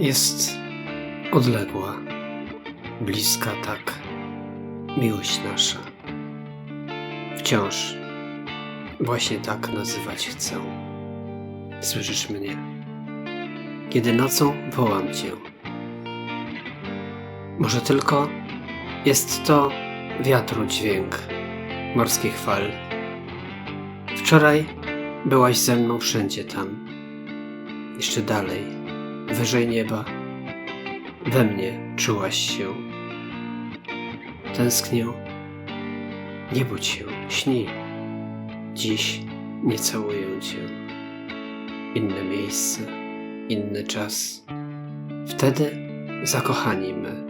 jest odległa, bliska tak, miłość nasza. Wciąż właśnie tak nazywać chcę. Słyszysz mnie? Kiedy nocą wołam cię. Może tylko jest to wiatru dźwięk morskich fal. Wczoraj byłaś ze mną wszędzie tam, jeszcze dalej, wyżej nieba. We mnie czułaś się. Tęsknię. Nie budź się, śnij. Dziś nie całuję cię. Inne miejsce, inny czas. Wtedy zakochani my.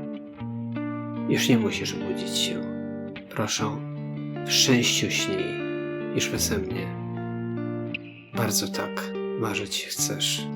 Już nie musisz budzić się. Proszę, w szczęściu śnij, już beze mnie. Bardzo tak marzyć chcesz.